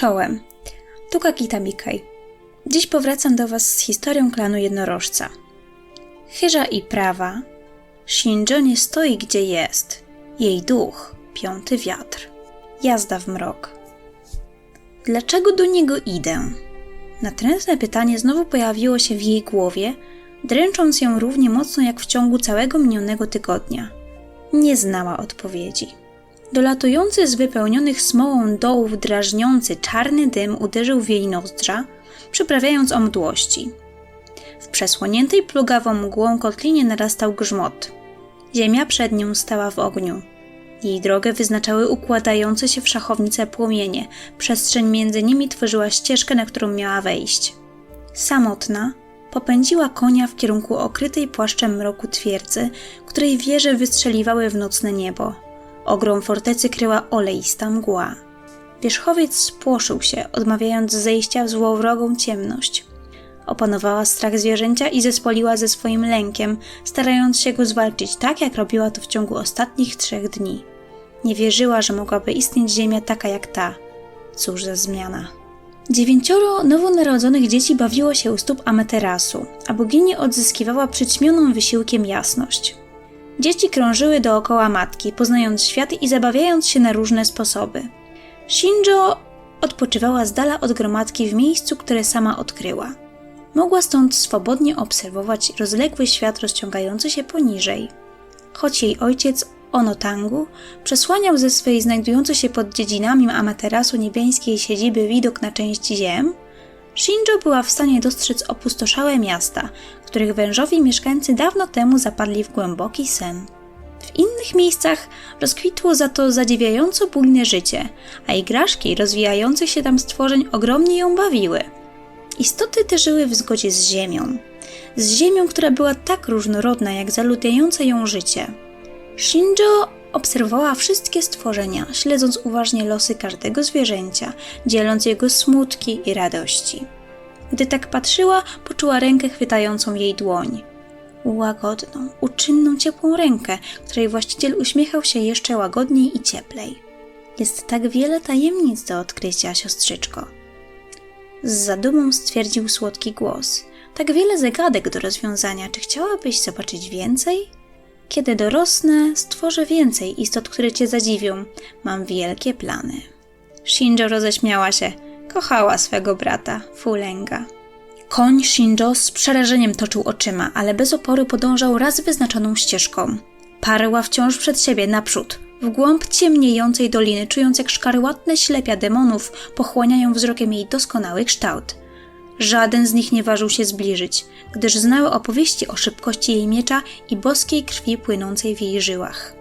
Czołem. Tu Kakita Mikaj. Dziś powracam do Was z historią klanu jednorożca. Chyża i prawa. Shinjo nie stoi gdzie jest. Jej duch, piąty wiatr. Jazda w mrok. Dlaczego do niego idę? Natrętne pytanie znowu pojawiło się w jej głowie, dręcząc ją równie mocno jak w ciągu całego minionego tygodnia. Nie znała odpowiedzi. Dolatujący z wypełnionych smołą dołów drażniący czarny dym uderzył w jej nozdrza, przyprawiając o mdłości. W przesłoniętej plugawą mgłą kotlinie narastał grzmot. Ziemia przed nią stała w ogniu. Jej drogę wyznaczały układające się w szachownice płomienie, przestrzeń między nimi tworzyła ścieżkę, na którą miała wejść. Samotna, popędziła konia w kierunku okrytej płaszczem mroku twierdzy, której wieże wystrzeliwały w nocne niebo. Ogrom fortecy kryła oleista mgła. Wierzchowiec spłoszył się, odmawiając zejścia w złowrogą ciemność. Opanowała strach zwierzęcia i zespoliła ze swoim lękiem, starając się go zwalczyć tak, jak robiła to w ciągu ostatnich trzech dni. Nie wierzyła, że mogłaby istnieć ziemia taka jak ta. Cóż za zmiana. Dziewięcioro nowonarodzonych dzieci bawiło się u stóp Amaterasu, a bogini odzyskiwała przyćmioną wysiłkiem jasność. Dzieci krążyły dookoła matki, poznając świat i zabawiając się na różne sposoby. Shinjo odpoczywała z dala od gromadki w miejscu, które sama odkryła. Mogła stąd swobodnie obserwować rozległy świat rozciągający się poniżej. Choć jej ojciec Onotangu przesłaniał ze swej znajdującej się pod dziedzinami Amaterasu niebiańskiej siedziby widok na część ziem, Shinjo była w stanie dostrzec opustoszałe miasta, których wężowi mieszkańcy dawno temu zapadli w głęboki sen. W innych miejscach rozkwitło za to zadziwiająco bujne życie, a igraszki rozwijających się tam stworzeń ogromnie ją bawiły. Istoty te żyły w zgodzie z ziemią. Z ziemią, która była tak różnorodna jak zaludniające ją życie. Shinjo obserwowała wszystkie stworzenia, śledząc uważnie losy każdego zwierzęcia, dzieląc jego smutki i radości. Gdy tak patrzyła, poczuła rękę chwytającą jej dłoń. Łagodną, uczynną, ciepłą rękę, której właściciel uśmiechał się jeszcze łagodniej i cieplej. Jest tak wiele tajemnic do odkrycia, siostrzyczko. Z zadumą stwierdził słodki głos. Tak wiele zagadek do rozwiązania. Czy chciałabyś zobaczyć więcej? Kiedy dorosnę, stworzę więcej istot, które cię zadziwią. Mam wielkie plany. Shinjo roześmiała się. Kochała swego brata, Fulenga. Koń Shinjo z przerażeniem toczył oczyma, ale bez oporu podążał raz wyznaczoną ścieżką. Parła wciąż przed siebie naprzód, w głąb ciemniejącej doliny, czując jak szkarłatne ślepia demonów pochłaniają wzrokiem jej doskonały kształt. Żaden z nich nie ważył się zbliżyć, gdyż znały opowieści o szybkości jej miecza i boskiej krwi płynącej w jej żyłach.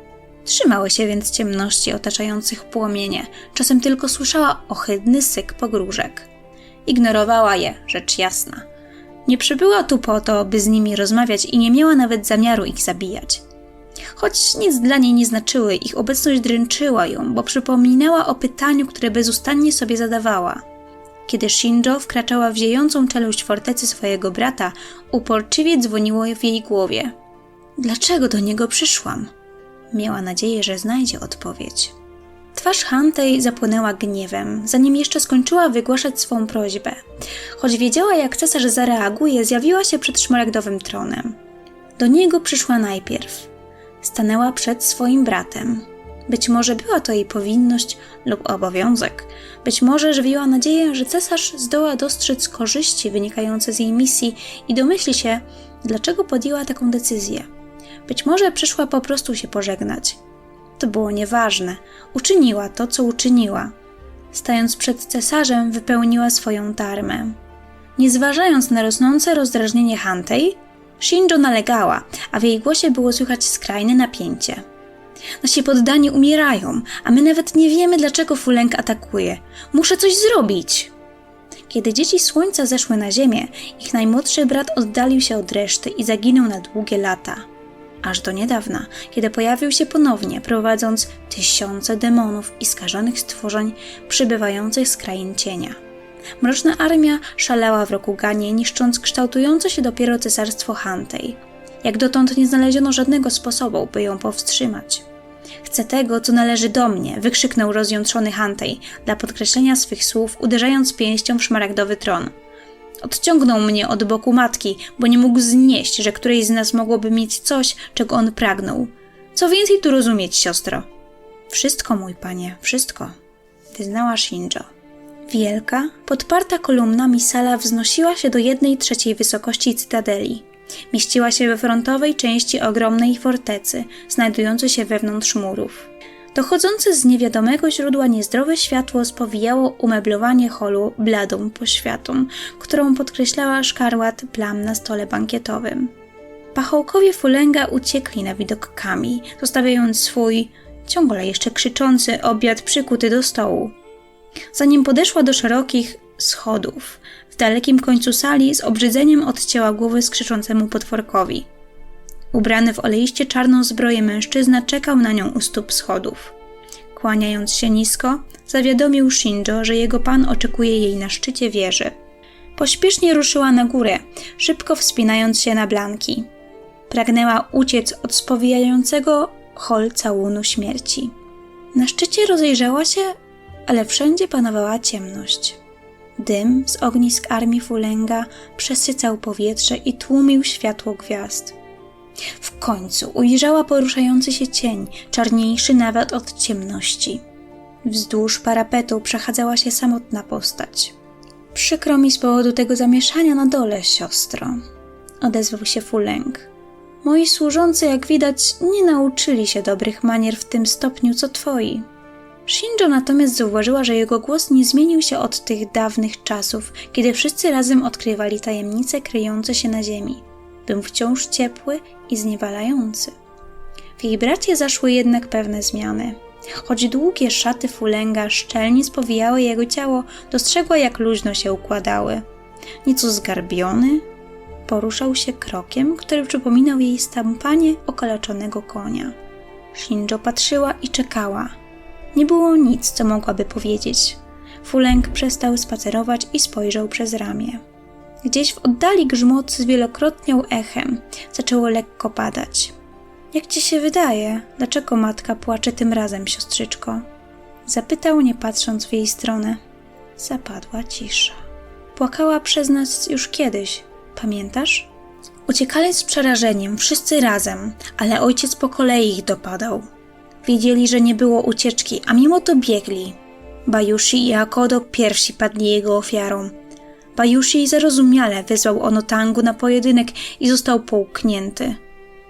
Trzymały się więc ciemności otaczających płomienie, czasem tylko słyszała ohydny syk pogróżek. Ignorowała je, rzecz jasna. Nie przybyła tu po to, by z nimi rozmawiać i nie miała nawet zamiaru ich zabijać. Choć nic dla niej nie znaczyły, ich obecność dręczyła ją, bo przypominała o pytaniu, które bezustannie sobie zadawała. Kiedy Shinjo wkraczała w ziejącą czeluść fortecy swojego brata, uporczywie dzwoniło w jej głowie. Dlaczego do niego przyszłam? Miała nadzieję, że znajdzie odpowiedź. Twarz Hantej zapłynęła gniewem, zanim jeszcze skończyła wygłaszać swą prośbę. Choć wiedziała, jak cesarz zareaguje, zjawiła się przed szmaragdowym tronem. Do niego przyszła najpierw. Stanęła przed swoim bratem. Być może była to jej powinność lub obowiązek. Być może żywiła nadzieję, że cesarz zdoła dostrzec korzyści wynikające z jej misji i domyśli się, dlaczego podjęła taką decyzję. Być może przyszła po prostu się pożegnać. To było nieważne. Uczyniła to, co uczyniła. Stając przed cesarzem, wypełniła swoją darmę. Nie zważając na rosnące rozdrażnienie Hantei, Shinjo nalegała, a w jej głosie było słychać skrajne napięcie. Nasi poddani umierają, a my nawet nie wiemy, dlaczego Fuleng atakuje. Muszę coś zrobić! Kiedy dzieci słońca zeszły na ziemię, ich najmłodszy brat oddalił się od reszty i zaginął na długie lata. Aż do niedawna, kiedy pojawił się ponownie, prowadząc tysiące demonów i skażonych stworzeń przybywających z krain cienia. Mroczna armia szalała w Rokuganie, niszcząc kształtujące się dopiero cesarstwo Hantei. Jak dotąd nie znaleziono żadnego sposobu, by ją powstrzymać. Chcę tego, co należy do mnie, wykrzyknął rozjątrzony Hantej, dla podkreślenia swych słów, uderzając pięścią w szmaragdowy tron. Odciągnął mnie od boku matki, bo nie mógł znieść, że którejś z nas mogłoby mieć coś, czego on pragnął. Co więcej tu rozumieć, siostro? Wszystko, mój panie, wszystko, wyznała Shinjo. Wielka, podparta kolumnami sala wznosiła się do jednej trzeciej wysokości cytadeli. Mieściła się we frontowej części ogromnej fortecy, znajdującej się wewnątrz murów. Dochodzące z niewiadomego źródła niezdrowe światło spowijało umeblowanie holu bladą poświatą, którą podkreślała szkarłat plam na stole bankietowym. Pachołkowie Fulenga uciekli na widok Kami, zostawiając swój, ciągle jeszcze krzyczący obiad przykuty do stołu. Zanim podeszła do szerokich schodów, w dalekim końcu sali z obrzydzeniem odcięła głowę skrzyczącemu potworkowi. Ubrany w oleiście czarną zbroję mężczyzna czekał na nią u stóp schodów. Kłaniając się nisko, zawiadomił Shinjo, że jego pan oczekuje jej na szczycie wieży. Pośpiesznie ruszyła na górę, szybko wspinając się na blanki. Pragnęła uciec od spowijającego hol całunu śmierci. Na szczycie rozejrzała się, ale wszędzie panowała ciemność. Dym z ognisk armii Fulenga przesycał powietrze i tłumił światło gwiazd. W końcu ujrzała poruszający się cień, czarniejszy nawet od ciemności. Wzdłuż parapetu przechadzała się samotna postać. Przykro mi z powodu tego zamieszania na dole, siostro, odezwał się Fuleng. Moi służący, jak widać, nie nauczyli się dobrych manier w tym stopniu co twoi. Shinjo natomiast zauważyła, że jego głos nie zmienił się od tych dawnych czasów, kiedy wszyscy razem odkrywali tajemnice kryjące się na ziemi. Był wciąż ciepły i zniewalający. W jej bracie zaszły jednak pewne zmiany. Choć długie szaty fulenga szczelnie spowijały jego ciało, dostrzegła jak luźno się układały. Nieco zgarbiony, poruszał się krokiem, który przypominał jej stąpanie okaleczonego konia. Shinjo patrzyła i czekała. Nie było nic, co mogłaby powiedzieć. Fuleng przestał spacerować i spojrzał przez ramię. Gdzieś w oddali grzmot zwielokrotniał echem. Zaczęło lekko padać. Jak ci się wydaje, dlaczego matka płacze tym razem, siostrzyczko? Zapytał, nie patrząc w jej stronę. Zapadła cisza. Płakała przez nas już kiedyś, pamiętasz? Uciekali z przerażeniem, wszyscy razem, ale ojciec po kolei ich dopadał. Wiedzieli, że nie było ucieczki, a mimo to biegli. Bajushi i Akodo pierwsi padli jego ofiarą. Bajushi zarozumiale wyzwał Onotangu na pojedynek i został połknięty.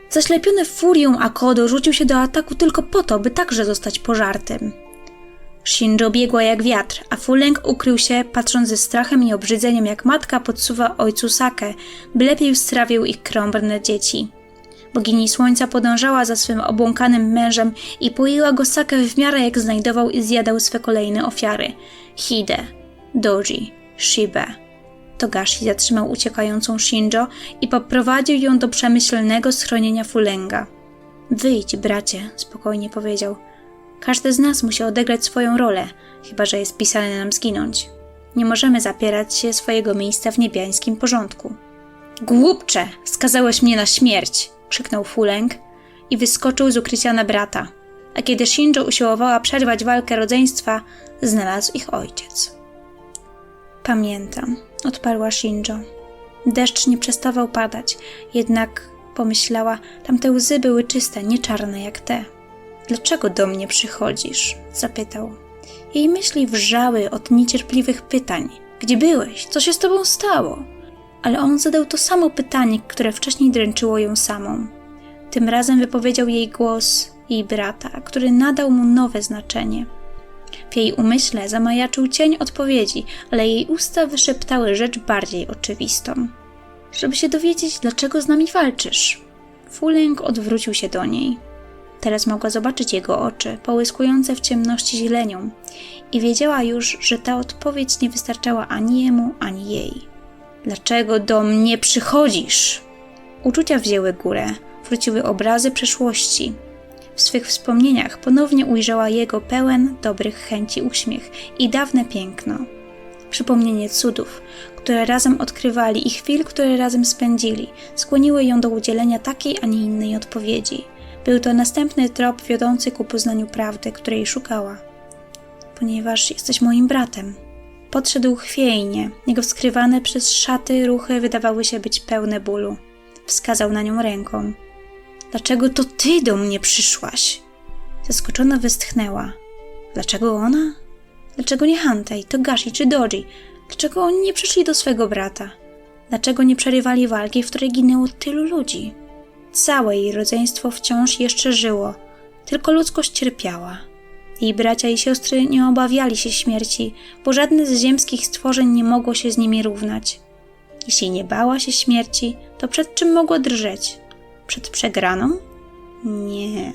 Zaślepiony furią Akodo rzucił się do ataku tylko po to, by także zostać pożartym. Shinjo biegła jak wiatr, a Fuleng ukrył się, patrząc ze strachem i obrzydzeniem, jak matka podsuwa ojcu sakę, by lepiej strawił ich krąbrne dzieci. Bogini słońca podążała za swym obłąkanym mężem i poiła go sakę w miarę jak znajdował i zjadał swe kolejne ofiary. Hide, Doji, Shibe. Togashi zatrzymał uciekającą Shinjo i poprowadził ją do przemyślnego schronienia Fulenga. Wyjdź, bracie, spokojnie powiedział. Każdy z nas musi odegrać swoją rolę, chyba że jest pisane nam zginąć. Nie możemy zapierać się swojego miejsca w niebiańskim porządku. Głupcze! Skazałeś mnie na śmierć! Krzyknął Fuleng i wyskoczył z ukrycia na brata. A kiedy Shinjo usiłowała przerwać walkę rodzeństwa, znalazł ich ojciec. Pamiętam, odparła Shinjo. Deszcz nie przestawał padać, jednak pomyślała, tamte łzy były czyste, nie czarne jak te. Dlaczego do mnie przychodzisz? zapytał. Jej myśli wrzały od niecierpliwych pytań. Gdzie byłeś? Co się z tobą stało? Ale on zadał to samo pytanie, które wcześniej dręczyło ją samą. Tym razem wypowiedział jej głos jej brata, który nadał mu nowe znaczenie. W jej umyśle zamajaczył cień odpowiedzi, ale jej usta wyszeptały rzecz bardziej oczywistą. Żeby się dowiedzieć, dlaczego z nami walczysz. Fuleng odwrócił się do niej. Teraz mogła zobaczyć jego oczy, połyskujące w ciemności zielenią, i wiedziała już, że ta odpowiedź nie wystarczała ani jemu, ani jej. Dlaczego do mnie przychodzisz? Uczucia wzięły górę, wróciły obrazy przeszłości. W swych wspomnieniach ponownie ujrzała jego pełen dobrych chęci uśmiech i dawne piękno. Przypomnienie cudów, które razem odkrywali i chwil, które razem spędzili, skłoniły ją do udzielenia takiej, a nie innej odpowiedzi – Był to następny trop wiodący ku poznaniu prawdy, której szukała. Ponieważ jesteś moim bratem. Podszedł chwiejnie, jego skrywane przez szaty ruchy wydawały się być pełne bólu. Wskazał na nią ręką. Dlaczego to ty do mnie przyszłaś? Zaskoczona westchnęła. Dlaczego ona? Dlaczego nie Hantei, Togashi czy Doji? Dlaczego oni nie przyszli do swego brata? Dlaczego nie przerywali walki, w której ginęło tylu ludzi? Całe jej rodzeństwo wciąż jeszcze żyło, tylko ludzkość cierpiała. Jej bracia i siostry nie obawiali się śmierci, bo żadne z ziemskich stworzeń nie mogło się z nimi równać. Jeśli nie bała się śmierci, to przed czym mogła drżeć? Przed przegraną? Nie.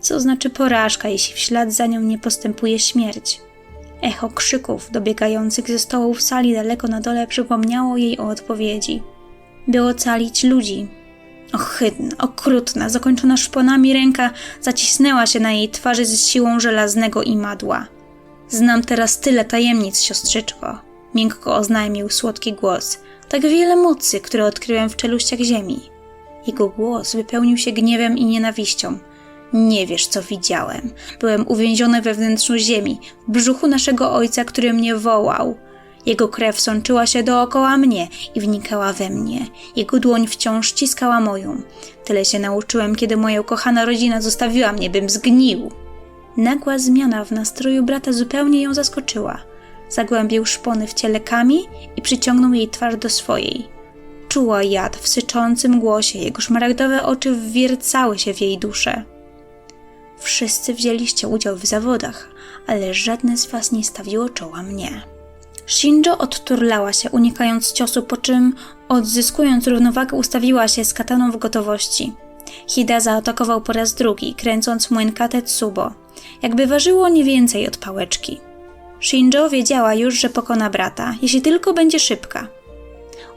Co znaczy porażka, jeśli w ślad za nią nie postępuje śmierć? Echo krzyków dobiegających ze stołu w sali daleko na dole przypomniało jej o odpowiedzi. By ocalić ludzi. Ohydna, okrutna, zakończona szponami ręka zacisnęła się na jej twarzy z siłą żelaznego imadła. Znam teraz tyle tajemnic, siostrzyczko. Miękko oznajmił słodki głos. Tak wiele mocy, które odkryłem w czeluściach ziemi. Jego głos wypełnił się gniewem i nienawiścią. Nie wiesz, co widziałem. Byłem uwięziony we wnętrzu ziemi, w brzuchu naszego ojca, który mnie wołał. Jego krew sączyła się dookoła mnie i wnikała we mnie. Jego dłoń wciąż ściskała moją. Tyle się nauczyłem, kiedy moja ukochana rodzina zostawiła mnie, bym zgnił. Nagła zmiana w nastroju brata zupełnie ją zaskoczyła. Zagłębił szpony w ciele Kami i przyciągnął jej twarz do swojej. Czuła jad w syczącym głosie, jego szmaragdowe oczy wwiercały się w jej duszę. Wszyscy wzięliście udział w zawodach, ale żadne z was nie stawiło czoła mnie. Shinjo odturlała się, unikając ciosu, po czym, odzyskując równowagę, ustawiła się z kataną w gotowości. Hida zaatakował po raz drugi, kręcąc młynka Tetsubo, jakby ważyło nie więcej od pałeczki. Shinjo wiedziała już, że pokona brata, jeśli tylko będzie szybka.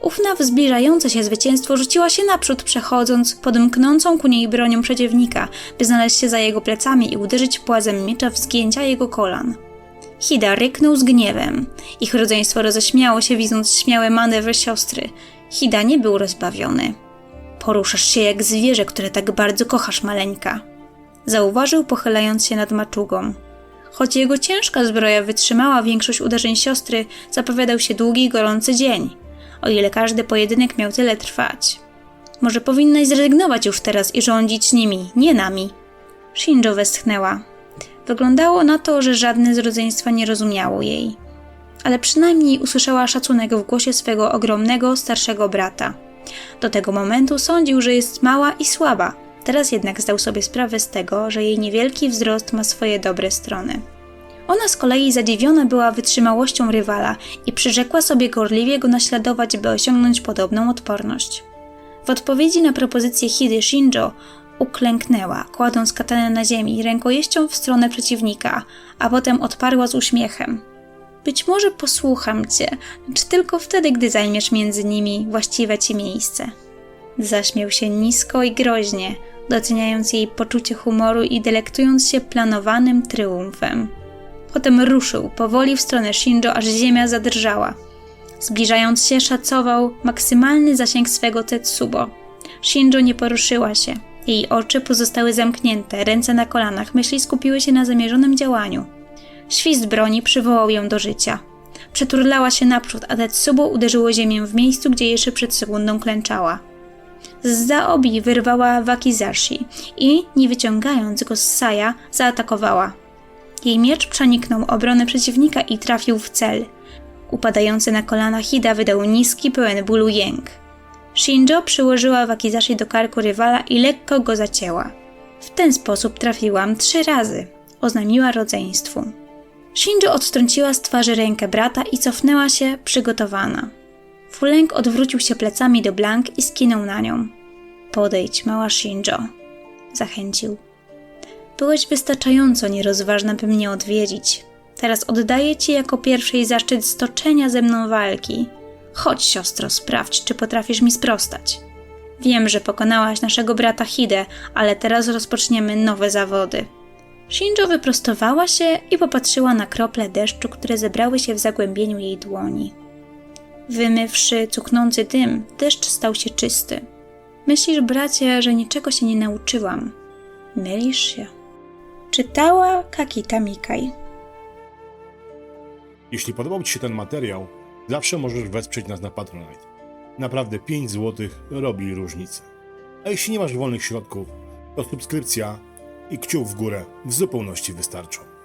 Ufna w zbliżające się zwycięstwo rzuciła się naprzód, przechodząc pod mknącą ku niej bronią przeciwnika, by znaleźć się za jego plecami i uderzyć płazem miecza w zgięcia jego kolan. Hida ryknął z gniewem. Ich rodzeństwo roześmiało się, widząc śmiałe manewry siostry. Hida nie był rozbawiony. Poruszasz się jak zwierzę, które tak bardzo kochasz, maleńka. Zauważył, pochylając się nad maczugą. Choć jego ciężka zbroja wytrzymała większość uderzeń siostry, zapowiadał się długi gorący dzień o ile każdy pojedynek miał tyle trwać. Może powinnaś zrezygnować już teraz i rządzić nimi, nie nami. Shinjo westchnęła. Wyglądało na to, że żadne z rodzeństwa nie rozumiało jej. Ale przynajmniej usłyszała szacunek w głosie swego ogromnego, starszego brata. Do tego momentu sądził, że jest mała i słaba. Teraz jednak zdał sobie sprawę z tego, że jej niewielki wzrost ma swoje dobre strony. Ona z kolei zadziwiona była wytrzymałością rywala i przyrzekła sobie gorliwie go naśladować, by osiągnąć podobną odporność. W odpowiedzi na propozycję Hidy Shinjo uklęknęła, kładąc katanę na ziemi rękojeścią w stronę przeciwnika, a potem odparła z uśmiechem. Być może posłucham cię, lecz tylko wtedy, gdy zajmiesz między nimi właściwe ci miejsce. Zaśmiał się nisko i groźnie, doceniając jej poczucie humoru i delektując się planowanym triumfem. Potem ruszył powoli w stronę Shinjo, aż ziemia zadrżała. Zbliżając się, szacował maksymalny zasięg swego Tetsubo. Shinjo nie poruszyła się. Jej oczy pozostały zamknięte, ręce na kolanach, myśli skupiły się na zamierzonym działaniu. Świst broni przywołał ją do życia. Przeturlała się naprzód, a Tetsubo uderzyło ziemię w miejscu, gdzie jeszcze przed sekundą klęczała. Z obi wyrwała Wakizashi i, nie wyciągając go z Saja, zaatakowała. Jej miecz przeniknął obronę przeciwnika i trafił w cel. Upadający na kolana Hida wydał niski, pełen bólu jęk. Shinjo przyłożyła Wakizashi do karku rywala i lekko go zacięła. W ten sposób trafiłam trzy razy, oznajmiła rodzeństwu. Shinjo odtrąciła z twarzy rękę brata i cofnęła się, przygotowana. Fuleng odwrócił się plecami do Blank i skinął na nią. Podejdź, mała Shinjo, zachęcił. Byłeś wystarczająco nierozważna, by mnie odwiedzić. Teraz oddaję ci jako pierwszej zaszczyt stoczenia ze mną walki. Chodź, siostro, sprawdź, czy potrafisz mi sprostać. Wiem, że pokonałaś naszego brata Hide, ale teraz rozpoczniemy nowe zawody. Shinjo wyprostowała się i popatrzyła na krople deszczu, które zebrały się w zagłębieniu jej dłoni. Wymywszy cuchnący dym, deszcz stał się czysty. Myślisz, bracie, że niczego się nie nauczyłam, Mylisz się. Czytała Kakita Mikai. Jeśli podobał Ci się ten materiał, zawsze możesz wesprzeć nas na Patronite. Naprawdę 5 zł robi różnicę. A jeśli nie masz wolnych środków, to subskrypcja i kciuk w górę w zupełności wystarczą.